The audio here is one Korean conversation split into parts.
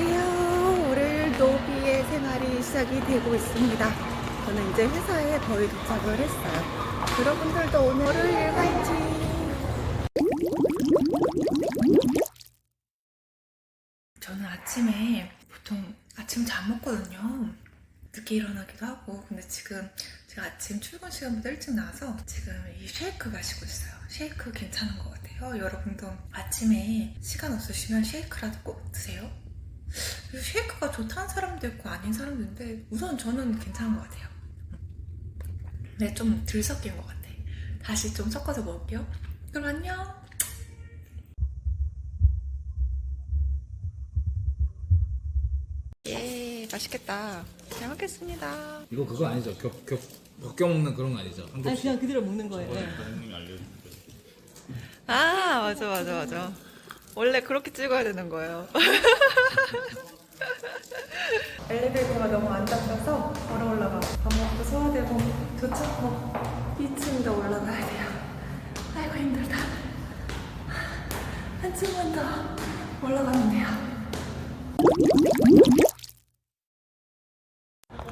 안녕하세요. 오늘 노비의 생활이 시작이 되고 있습니다. 저는 이제 회사에 거의 도착을 했어요. 여러분들도 오늘 월요일 화이팅! 저는 아침에 보통 아침 잘 먹거든요. 늦게 일어나기도 하고. 근데 지금 제가 아침 출근 시간보다 일찍 나와서 지금 이 쉐이크 마시고 있어요. 쉐이크 괜찮은 것 같아요. 여러분도 아침에 시간 없으시면 쉐이크라도 꼭 드세요. 쉐이크가 좋다는 사람도 있고 아닌 사람도 있는데 우선 저는 괜찮은 것 같아요. 근데 좀 덜 섞인 것 같아. 다시 좀 섞어서 먹을게요. 그럼 안녕. 예, 맛있겠다. 잘 먹겠습니다. 이거 그거 아니죠? 겹, 겹, 벗겨 먹는 그런 거 아니죠? 아니 한국식. 그냥 그대로 먹는 거예요. 네. 아, 맞아, 맞아, 맞아. 원래 그렇게 찍어야 되는 거예요. 한층만 더 올라가면 돼요.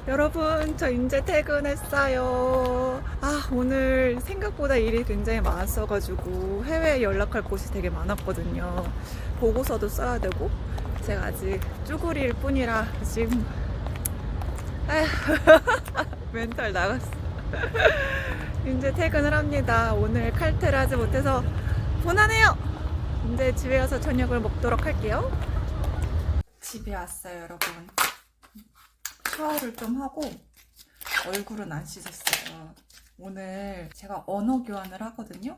여러분, 저 이제 퇴근했어요. 아, 오늘 생각보다 일이 굉장히 많았어가지고 해외에 연락할 곳이 되게 많았거든요. 보고서도 써야 되고, 제가 아직 쭈구리일 뿐이라 지금, 아휴, 멘탈 나갔어. 이제 퇴근을 합니다. 오늘 칼퇴를 하지 못해서 고난해요! 이제 집에 가서 저녁을 먹도록 할게요. 집에 왔어요, 여러분. 샤워를 좀 하고 얼굴은 안 씻었어요. 오늘 제가 언어 교환을 하거든요.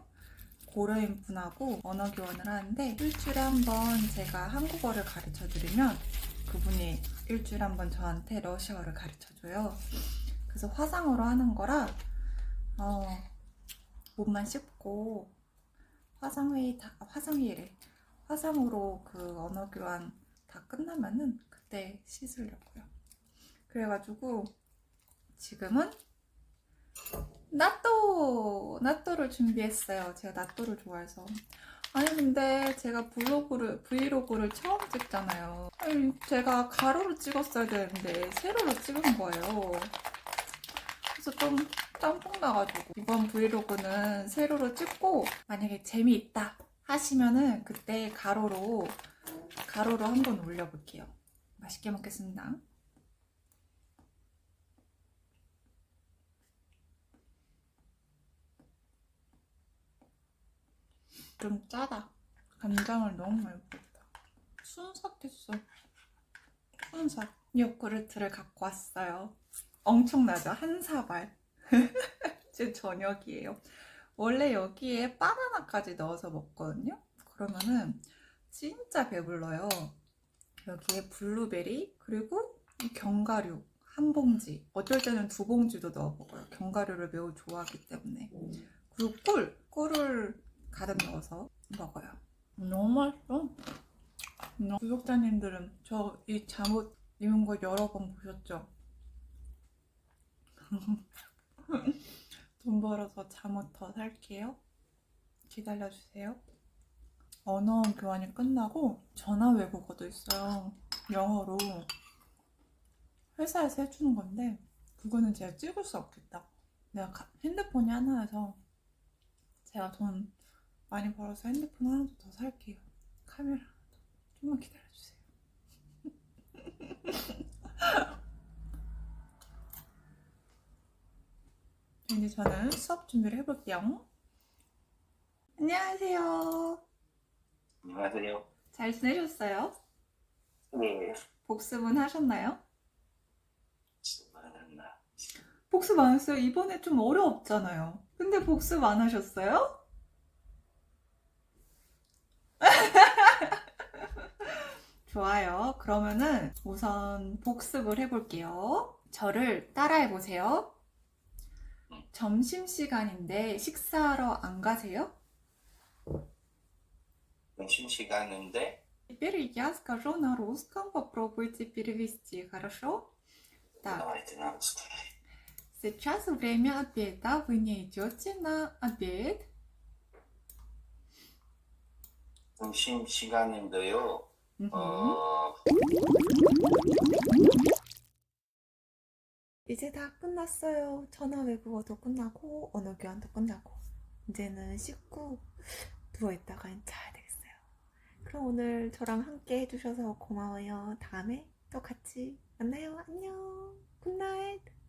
고려인 분하고 언어 교환을 하는데 일주일에 한 번 제가 한국어를 가르쳐 드리면 그분이 일주일에 한 번 저한테 러시아어를 가르쳐 줘요. 그래서 화상으로 하는 거라 어, 몸만 씻고 화상회의 다 화상회의래 화상으로 그 언어 교환 다 끝나면은 그때 씻으려고요. 그래가지고 지금은 나또 나또를 준비했어요. 제가 나또를 좋아해서. 아니 근데 제가 블로그를 브이로그를 처음 찍잖아요. 아니, 제가 가로로 찍었어야 되는데 세로로 찍은 거예요. 그래서 좀 짬뽕 나가지고 이번 브이로그는 세로로 찍고 만약에 재미있다 하시면은 그때 가로로 가로로 한번 올려볼게요. 맛있게 먹겠습니다. 좀 짜다. 간장을 너무 많이 뿌렸다. 순삭했어. 순삭. 요구르트를 갖고 왔어요. 엄청나죠? 한 사발. 제 저녁이에요. 원래 여기에 바나나까지 넣어서 먹거든요? 그러면은 진짜 배불러요. 여기에 블루베리, 그리고 이 견과류 한 봉지. 어쩔 때는 두 봉지도 넣어 먹어요. 견과류를 매우 좋아하기 때문에. 그리고 꿀. 꿀을 가득 넣어서 먹어요. 너무 맛있어. 너- 구독자님들은 저 이 잠옷 입은 거 여러 번 보셨죠? 돈 벌어서 잠옷 더 살게요. 기다려주세요. 언어 교환이 끝나고 전화 외국어도 있어요. 영어로. 회사에서 해주는 건데, 그거는 제가 찍을 수 없겠다. 내가 가- 핸드폰이 하나여서 제가 돈 많이 벌어서 핸드폰 하나도 더 살게요. 카메라 하나 더. 좀만 기다려주세요. 이제 저는 수업 준비를 해볼게요. 안녕하세요. 안녕하세요. 잘 지내셨어요? 네. 복습은 하셨나요? 만났나? 복습 안 했어요. 이번에 좀 어려웠잖아요. 근데 복습 안 하셨어요? 좋아요. 그러면은 우선 복습을 해볼게요. 저를 따라해 보세요. 점심시간인데 식사하러 안 가세요? 점심 시간인데 Теперь я скажу на русском, попробуйте перевести, хорошо? Так, давайте на русском. сейчас время обеда, вы не идете на обед? 점심 시간인데요. Мгм. 어, 이제 다 끝났어요. 전화 외국어도 끝나고 언어 교환도 끝나고 이제는 씻고 누워 있다가 자야 되겠어요. 그럼 오늘 저랑 함께 해주셔서 고마워요. 다음에 또 같이 만나요. 안녕. 굿나잇.